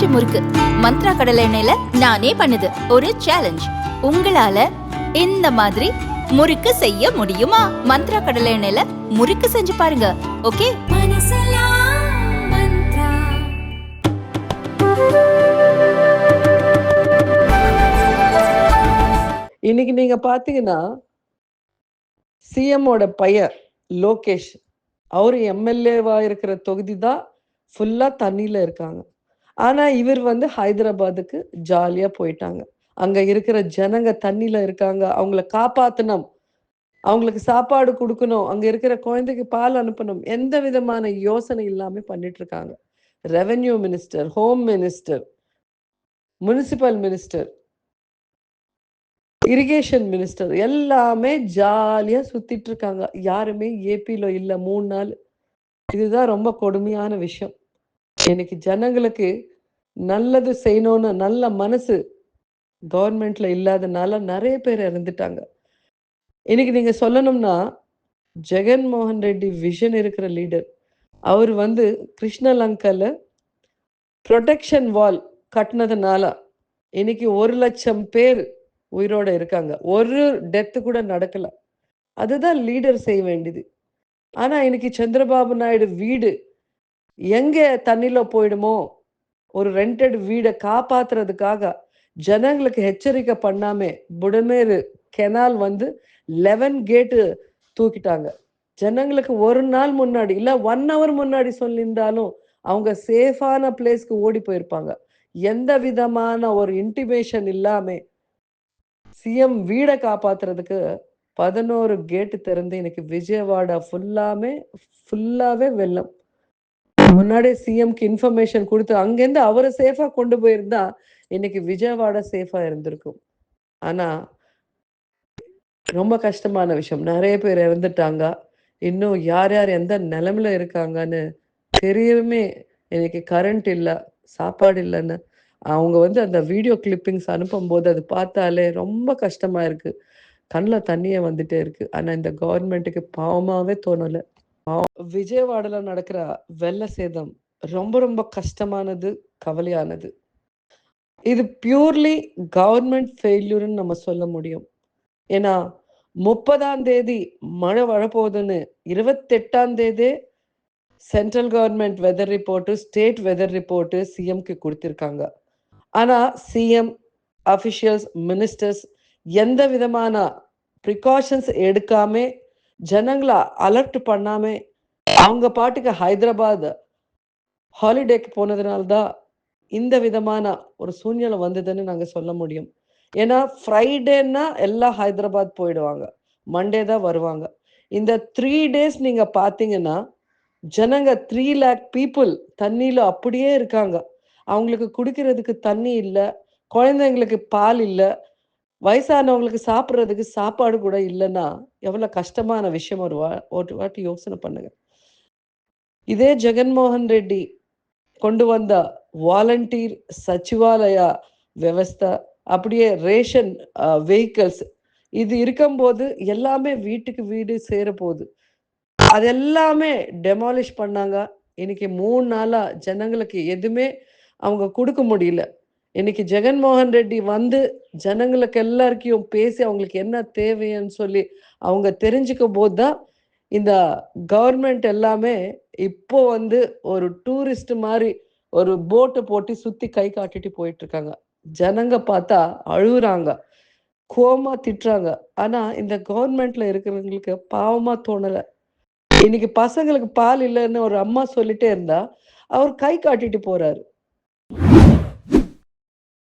பஞ்சு முறுக்கு. மந்த்ரா கடலை எண்ணெயில நானே பண்ணுது. ஒரு சேலஞ்ச் உங்களால இந்த மாதிரி முறுக்கு செய்ய முடியுமா? மந்த்ரா கடலை எண்ணெயில முறுக்கு செஞ்சு பாருங்க. ஓகே? இன்னைக்கு நீங்க பாத்தீங்கன்னா சிஎம்மோட பையன் லோகேஷ். அவரு எம்எல்ஏவா இருக்கிற தொகுதி தான் ஃபுல்லா தண்ணியில இருக்காங்க. ஆனா இவர் வந்து ஹைதராபாத்துக்கு ஜாலியா போயிட்டாங்க. அங்க இருக்கிற ஜனங்க தண்ணியில இருக்காங்க. அவங்கள காப்பாத்தணும். அவங்களுக்கு சாப்பாடு கொடுக்கணும். அங்க இருக்கிற குழந்தைக்கு பால் அனுப்பணும். எந்த விதமான யோசனை இல்லாம பண்ணிட்டு இருக்காங்க. Revenue minister home minister municipal minister irrigation minister எல்லாமே ஜாலியா சுத்திட்டு இருக்காங்க. யாருமே ஏபியில் இல்லை. மூணு நாள். இதுதான் ரொம்ப கொடுமையான விஷயம். இன்னைக்கு ஜனங்களுக்கு நல்லது செய்யணும்னு நல்ல மனசு கவர்மெண்ட்ல இல்லாதனால நிறைய பேர் இறந்துட்டாங்க. இன்னைக்கு நீங்க சொல்லணும்னா ஜெகன்மோகன் ரெட்டி விஷன் இருக்கிற லீடர் அவர் வந்து கிருஷ்ணலங்கல ப்ரொடெக்ஷன் வால் கட்டினதுனால இன்னைக்கு ஒரு லட்சம் பேர் உயிரோட இருக்காங்க. ஒரு டெத்து கூட நடக்கல. அதுதான் லீடர் செய்ய வேண்டியது. ஆனா இன்னைக்கு சந்திரபாபு நாயுடு வீடு எங்கே தண்ணியில் போயிடுமோ? ஒரு ரெண்டட் வீடை காப்பாத்துறதுக்காக ஜனங்களுக்கு எச்சரிக்கை பண்ணாமே புடமேரு கெனால் வந்து லெவன் கேட்டு தூக்கிட்டாங்க. ஜனங்களுக்கு ஒரு நாள் முன்னாடி இல்லை ஒன் ஹவர் முன்னாடி சொல்லியிருந்தாலும் அவங்க சேஃபான பிளேஸ்க்கு ஓடி போயிருப்பாங்க. எந்த விதமான ஒரு இன்டிமேஷன் இல்லாம சிஎம் வீடை காப்பாத்துறதுக்கு பதினோரு கேட்டு திறந்து இன்னைக்கு விஜயவாடா ஃபுல்லாமே ஃபுல்லாவே வெள்ளம். முன்னாடியே சிஎம்க்கு இன்ஃபர்மேஷன் கொடுத்து அங்கேருந்து அவரை சேஃபா கொண்டு போயிருந்தா இன்னைக்கு விஜயவாடா சேஃபா இருந்திருக்கும். ஆனா ரொம்ப கஷ்டமான விஷயம். நிறைய பேர் இறந்துட்டாங்க. இன்னும் யார் யார் எந்த நிலைமையில இருக்காங்கன்னு தெரியவுமே இன்னைக்கு கரண்ட் இல்லை சாப்பாடு இல்லைன்னு. அவங்க வந்து அந்த வீடியோ கிளிப்பிங்ஸ் அனுப்பும்போது அது பார்த்தாலே ரொம்ப கஷ்டமா இருக்கு. கண்ணில் தண்ணியே வந்துட்டே இருக்கு. ஆனா இந்த கவர்மெண்ட்டுக்கு பாவமாவே தோணலை. விஜயவாடல நடக்கிற வெள்ள சேதம் ரொம்ப ரொம்ப கஷ்டமானது கவலையானது. இது பியூர்லி கவர்மெண்ட் ஃபெயில்யூர்னு நம்ம சொல்ல முடியும். ஏன்னா முப்பதாம் தேதி மழை வரப்போகுதுன்னு இருபத்தெட்டாம் தேதி central government weather report state weather report சிஎம்க்கு கொடுத்துருக்காங்க. ஆனால் சிஎம் அஃபிஷியல்ஸ் மினிஸ்டர்ஸ் எந்த விதமான ப்ரிகாஷன்ஸ் எடுக்காம ஜனங்களை அலர்ட் பண்ணாமல் அவங்க பாட்டுக்கு ஹைதராபாத் ஹாலிடேக்கு போனதுனால தான் இந்த விதமான ஒரு சூழ்நிலை வந்ததுன்னு நாங்கள் சொல்ல முடியும். ஏன்னா ஃப்ரைடேன்னா எல்லாம் ஹைதராபாத் போயிடுவாங்க. மண்டே தான் வருவாங்க. இந்த த்ரீ டேஸ் நீங்கள் பார்த்தீங்கன்னா ஜனங்க த்ரீ லேக் பீப்புள் தண்ணியில் அப்படியே இருக்காங்க. அவங்களுக்கு குடிக்கிறதுக்கு தண்ணி இல்லை குழந்தைங்களுக்கு பால் இல்லை வயசானவங்களுக்கு சாப்பிட்றதுக்கு சாப்பாடு கூட இல்லைன்னா எவ்வளோ கஷ்டமான விஷயம் ஒரு வா ஒரு வாட்டி யோசனை பண்ணுங்கள் இதே ஜெகன்மோகன் ரெட்டி கொண்டு வந்த வாலண்டீர் சச்சிவாலயா விவஸ்தா அப்படியே ரேஷன் வெஹிக்கிள்ஸ். இது இருக்கும்போது எல்லாமே வீட்டுக்கு வீடு சேர போகுது. அது எல்லாமே டெமாலிஷ் பண்ணாங்க. இன்னைக்கு மூணு நாளாக ஜனங்களுக்கு எதுவுமே அவங்க கொடுக்க முடியல. இன்னைக்கு ஜெகன்மோகன் ரெட்டி வந்து ஜனங்களுக்கு எல்லாருக்கையும் பேசி அவங்களுக்கு என்ன தேவைன்னு சொல்லி அவங்க தெரிஞ்சுக்கும் போது தான் இந்த கவர்மெண்ட் எல்லாமே இப்போ வந்து ஒரு டூரிஸ்ட் மாதிரி ஒரு போட்டை போட்டு சுத்தி கை காட்டிட்டு போயிட்டு இருக்காங்க ஜனங்க பார்த்தா அழுகுறாங்க. கோமா திட்டுறாங்க. ஆனா இந்த கவர்மெண்ட்ல இருக்கிறவங்களுக்கு பாவமா தோணல. இன்னைக்கு பசங்களுக்கு பால் இல்லைன்னு ஒரு அம்மா சொல்லிட்டே இருந்தா அவர் கை காட்டிட்டு போறாரு.